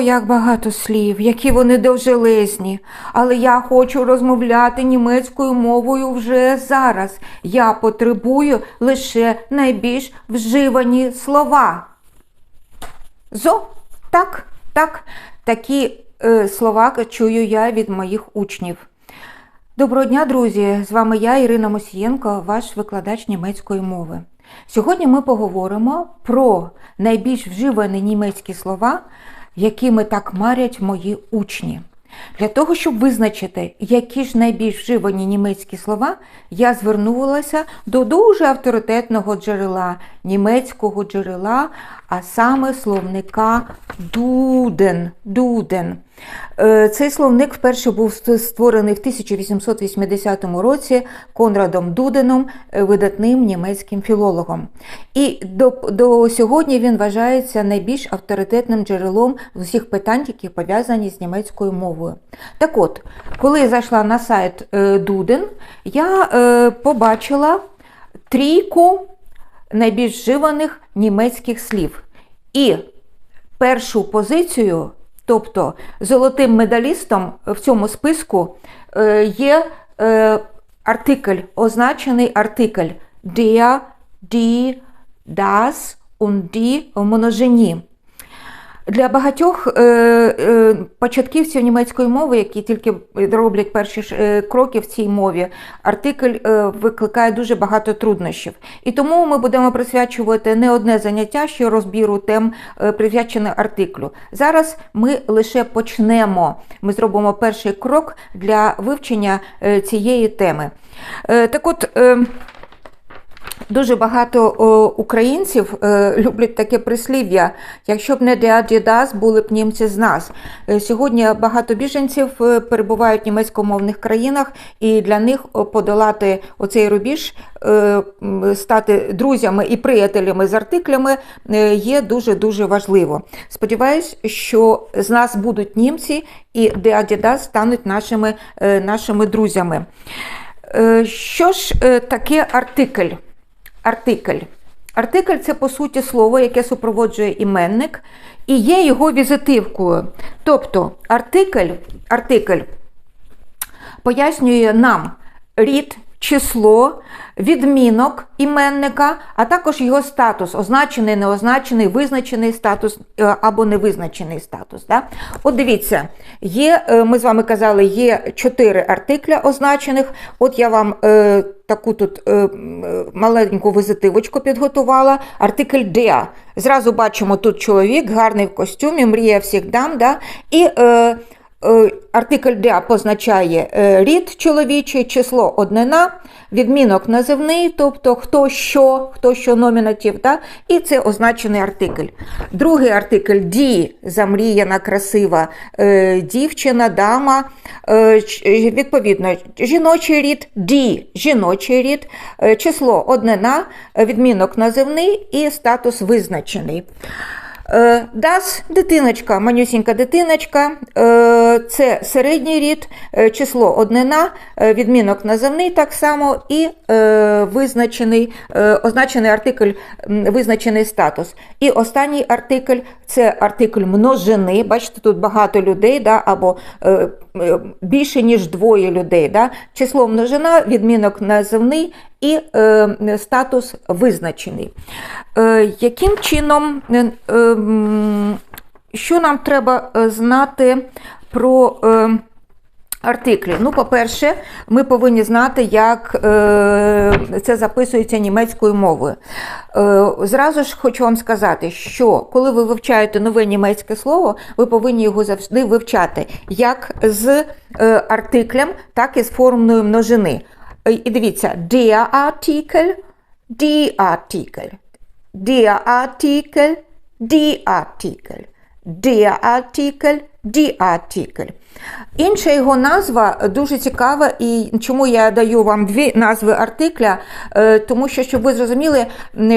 Як багато слів, які вони довжелезні. Але я хочу розмовляти німецькою мовою вже зараз. Я потребую лише найбільш вживані слова. Зо, так, так, такі е, слова чую я від моїх учнів. Доброго дня, друзі! З вами я, Ірина Мосієнко, ваш викладач німецької мови. Сьогодні ми поговоримо про найбільш вживані німецькі слова, якими так марять мої учні. Для того, щоб визначити, які ж найбільш вживані німецькі слова, я звернулася до дуже авторитетного джерела, німецького джерела, а саме словника Дуден. Дуден. Е, Цей словник вперше був створений в 1880 році Конрадом Дуденом, е, видатним німецьким філологом. І до, до сьогодні він вважається найбільш авторитетним джерелом з усіх питань, які пов'язані з німецькою мовою. Так от, коли я зайшла на сайт е, Дуден, я побачила трійку найбільш вживаних німецьких слів. І першу позицію, тобто золотим медалістом в цьому списку е, є е, артикль, означений артикль der, die, das und die в множині. Для багатьох е, е, початківців німецької мови, які тільки роблять перші е, кроки в цій мові, артикль викликає дуже багато труднощів. І тому ми будемо присвячувати не одне заняття, що розбіру тем присвячене артиклю. Зараз ми лише почнемо. Ми зробимо перший крок для вивчення цієї теми. Так от. Дуже багато о, українців е, люблять таке прислів'я. Якщо б не Діадідас, були б німці з нас. Е, сьогодні багато біженців е, перебувають в німецькомовних країнах, і для них подолати оцей рубіж, е, стати друзями і приятелями з артиклями е, є дуже дуже важливо. Сподіваюсь, що з нас будуть німці, і Діадідас стануть нашими, е, нашими друзями. Е, що ж е, таке артикль? Артикль. Артикль це по суті слово, яке супроводжує іменник і є його візитивкою. Тобто артикль, артикль пояснює нам рід, число, відмінок іменника, а також його статус, означений, неозначений, визначений статус е, або невизначений статус. Да? От дивіться, є, е, ми з вами казали, є чотири артикля означених. От я вам е, таку тут е, маленьку визитивочку підготувала. Артикль «der». Зразу бачимо, тут чоловік, гарний в костюмі, мріє всіх дам. Да? І е, Артикль «der» позначає рід чоловічий, число однина, відмінок називний, тобто хто що, хто що номінатив, да? і це означений артикль. Другий артикль «die» замріяна, красива дівчина, дама, відповідно, жіночий рід, «die» жіночий рід, число однина, відмінок називний і статус визначений. Das – дитиночка, манюсінька дитиночка, це середній рід, число однина, відмінок називний так само і визначений, означений артикль, визначений статус. І останній артикль це артикль множини. Бачите, тут багато людей, да, або більше, ніж двоє людей. Да? Число множина, відмінок називний і е, статус визначений. Е, Яким чином, е, е, що нам треба знати про е, артиклі? Ну, по-перше, ми повинні знати, як е, це записується німецькою мовою. Е, зразу ж хочу вам сказати, що коли ви вивчаєте нове німецьке слово, ви повинні його завжди вивчати як з е, артиклем, так і з формою множини. І дивіться, der Artikel, die Artikel, der Artikel, die Artikel, der Artikel, Artikel. Інша його назва дуже цікава, і чому я даю вам дві назви артикля, тому що, щоб ви зрозуміли,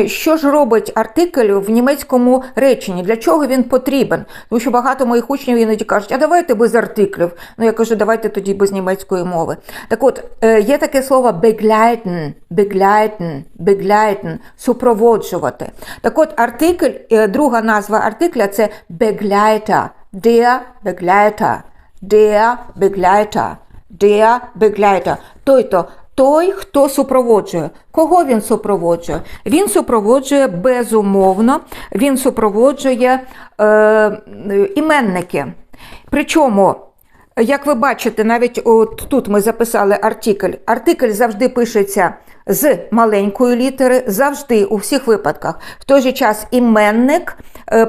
що ж робить артикль в німецькому реченні, для чого він потрібен. Тому що багато моїх учнів іноді кажуть, а давайте без артиклів. Ну, я кажу, давайте тоді без німецької мови. Так от, є таке слово begleiten, begleiten, begleiten, супроводжувати. Так от, артикль, друга назва артикля це begleiter, der Begleiter, der Begleiter, der Begleiter. Той-то, той, хто супроводжує. Кого він супроводжує? Він супроводжує безумовно, він супроводжує е, іменники. Причому, як ви бачите, навіть от тут ми записали артикль. Артикль завжди пишеться з маленької літери, завжди у всіх випадках. В той же час іменник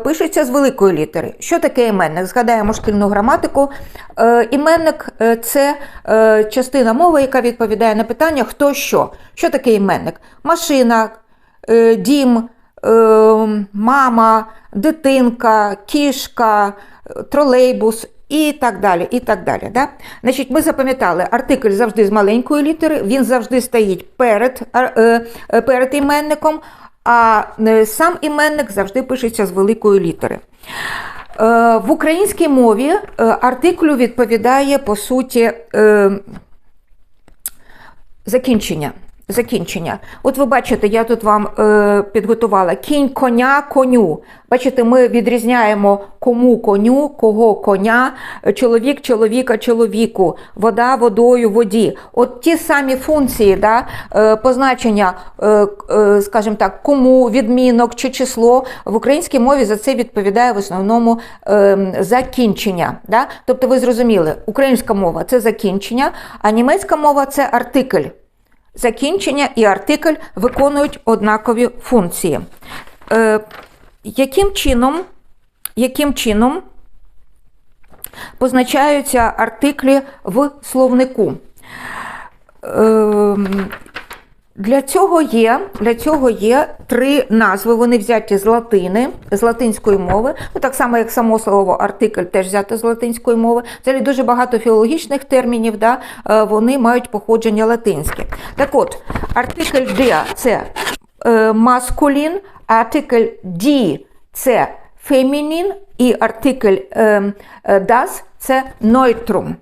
пишеться з великої літери. Що таке іменник? Згадаємо шкільну граматику. Е, Іменник е, це е, частина мови, яка відповідає на питання хто що. Що таке іменник? Машина, е, дім, е, мама, дитинка, кішка, е, тролейбус. І так далі, і так далі. Да? Значить, ми запам'ятали, артикль завжди з маленької літери, він завжди стоїть перед, е, е, перед іменником, а е, сам іменник завжди пишеться з великої літери. Е, В українській мові е, артиклю відповідає по суті закінчення. Закінчення. От ви бачите, я тут вам е, підготувала кінь коня коню. Бачите, ми відрізняємо кому коню, кого коня, чоловік чоловіка чоловіку, вода водою воді. От ті самі функції, да, е, позначення, е, е, скажімо так, кому, відмінок чи число в українській мові за це відповідає в основному е, закінчення. Да? Тобто ви зрозуміли, українська мова це закінчення, а німецька мова це артикль. Закінчення і артикль виконують однакові функції. Е, яким чином, яким чином позначаються артиклі в словнику? Е, для цього є для цього є три назви. Вони взяті з латини, з латинської мови. Ну так само, як само слово артикль теж взято з латинської мови. Взагалі дуже багато філологічних термінів, да, е, вони мають походження латинське. Так от, артикль «der» – це е, маскулін, артикль «die» – це фемінін, і артикль е, е, це нойтрум.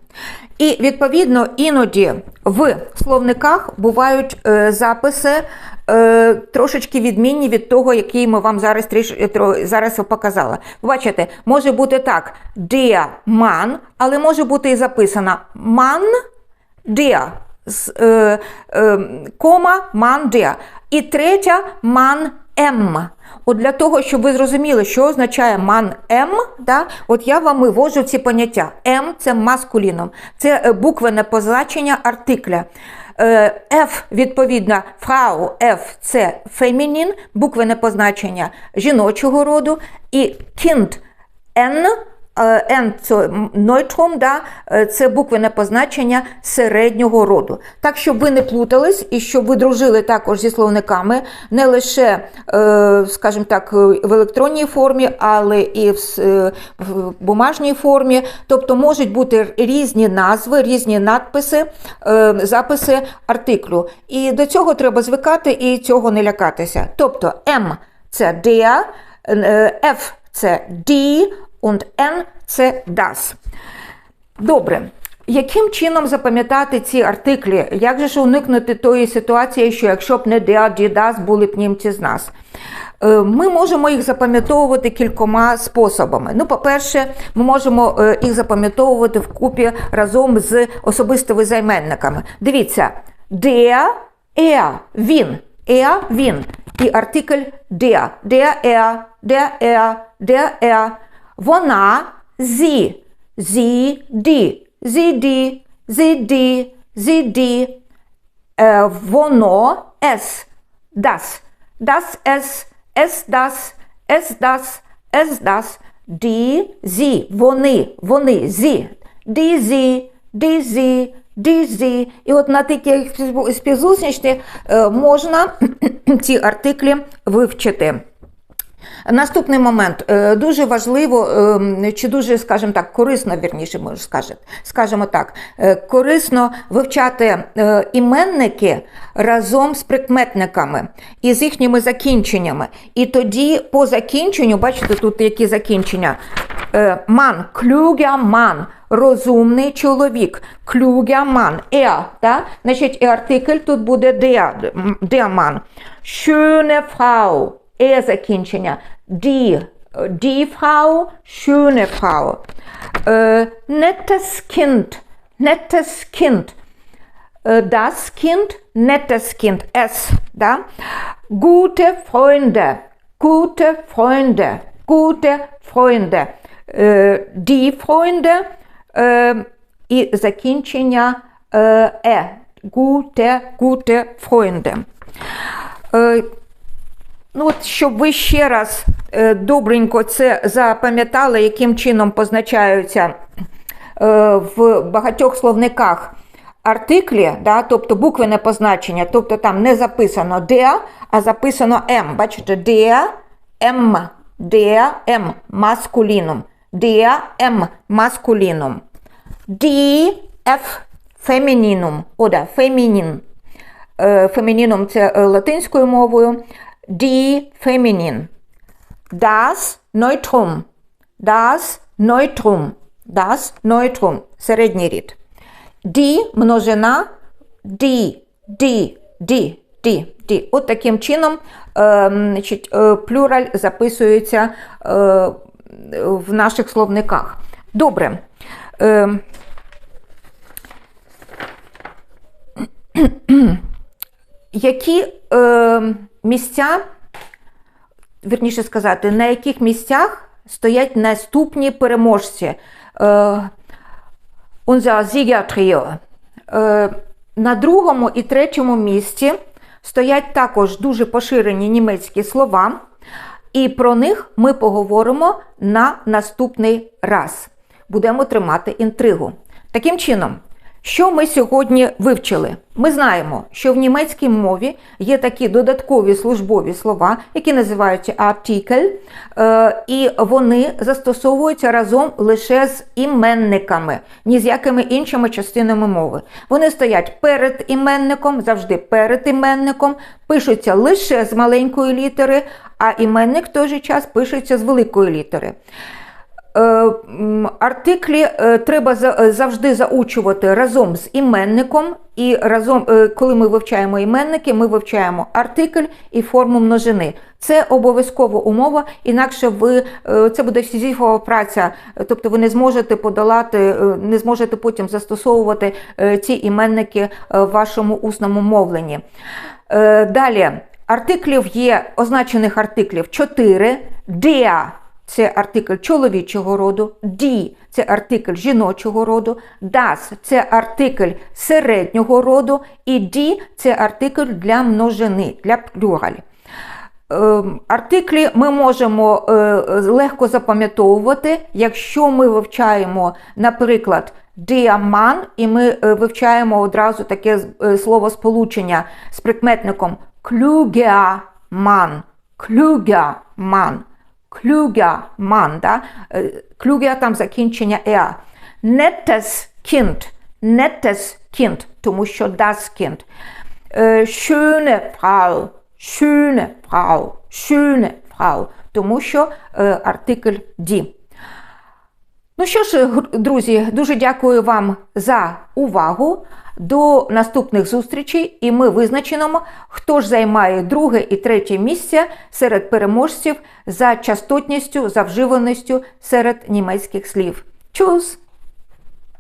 І відповідно іноді в словниках бувають е, записи е, трошечки відмінні від того, який ми вам зараз тріш, зараз показала. Бачите, може бути так: der Mann, але може бути і записано Mann der, з, е, е, кома Mann der. І третя Mann M. От для того, щоб ви зрозуміли, що означає ман М, да, от я вам вивожу ці поняття. М це маскуліном, це е, буквене позначення артикля. Е, F, відповідно, фрау, F це фемінін, буквене позначення жіночого роду, і кінд N, е, N це нойтрум, да, е, це буквене позначення середнього роду. Так, щоб ви не плутались і щоб ви дружили також зі словниками, не лише, е, скажімо так, в електронній формі, але і в, е, бумажній формі. Тобто можуть бути різні назви, різні надписи, е, записи артиклю. І до цього треба звикати і цього не лякатися. Тобто М це der, е, F це die, und N це das. Добре. Яким чином запам'ятати ці артиклі? Як же ж уникнути тої ситуації, що якщо б не der, die, das, були б німці з нас? Е, Ми можемо їх запам'ятовувати кількома способами. Ну, по-перше, ми можемо е, їх запам'ятовувати вкупі разом з особистими займенниками. Дивіться, der, er, він, er, він. І артикль der, der, er, der, er, der, er. Вона, sie, die, sie, die, sie, die, sie, die. Е, воно, es, das, das, es, es, das, es, das, es, das, die, sie, вони, вони, die, sie, die, sie, die, sie. І от на таких співзвучності е, можна ці артиклі вивчити. Наступний момент Е, дуже важливо, е, чи дуже, скажімо так, корисно, вірніше, може скажете, скажімо так, е, корисно вивчати е, іменники разом з прикметниками і з їхніми закінченнями. І тоді по закінченню, бачите, тут які закінчення. Ман, клюгя ман, розумний чоловік, клюгя ман, er, да? значить, і артикль тут буде der, der Mann. Schöne Frau, Ersekindchen, die, die Frau, schöne Frau, äh, nettes Kind, nettes Kind, äh, das Kind, nettes Kind, es, da, gute Freunde, gute Freunde, gute Freunde, äh, die Freunde, äh, Kindchen ja, äh, gute, gute Freunde. Äh, Ну, от, щоб ви ще раз е, добренько це запам'ятали, яким чином позначаються е, в багатьох словниках артиклі, да, тобто буквене позначення, тобто там не записано der, а записано М. Бачите, der, М, der, М, маскулінум, der, М, маскулінум. Die, F, фемінінум, oder фемінін. Е, Фемінінум це латинською мовою. Die Feminin. Das Neutrum. Das Neutrum. Das Neutrum. Середній рід. Die множина. Die, die, die, die, die. От таким чином е, значить, е, плюраль записується е, в наших словниках. Добре. Е, які е, місця, вірніше сказати, на яких місцях стоять наступні переможці? Е, Е, на другому і третьому місці стоять також дуже поширені німецькі слова, і про них ми поговоримо на наступний раз. Будемо тримати інтригу. Таким чином, що ми сьогодні вивчили? Ми знаємо, що в німецькій мові є такі додаткові службові слова, які називаються артикль, е, і вони застосовуються разом лише з іменниками, ні з якими іншими частинами мови. Вони стоять перед іменником, завжди перед іменником, пишуться лише з маленької літери, а іменник в той же час пишеться з великої літери. Е, Артиклі е, треба е, завжди заучувати разом з іменником, і разом, коли ми вивчаємо іменники, ми вивчаємо артикль і форму множини. Це обов'язкова умова, інакше ви це буде сізіфова праця, тобто ви не зможете подолати, не зможете потім застосовувати ці іменники в вашому усному мовленні. Далі артиклів є означених артиклів 4, der це артикль чоловічого роду, die – це артикль жіночого роду, das – це артикль середнього роду, і die – це артикль для множини, для плюраль. Ем, Артиклі ми можемо е, легко запам'ятовувати, якщо ми вивчаємо, наприклад, діаман, і ми е, вивчаємо одразу таке е, словосполучення з прикметником клюгеаман, клюгеаман, клюгеаман, да? Е, там закінчення «е». Nettes Kind, nettes Kind, тому що. Е, schöne Frau, schöne Frau, тому що артикль die. Ну що ж, друзі, дуже дякую вам за увагу. До наступних зустрічей, і ми визначимо, хто ж займає друге і третє місце серед переможців за частотністю, за вживаністю серед німецьких слів. Чус!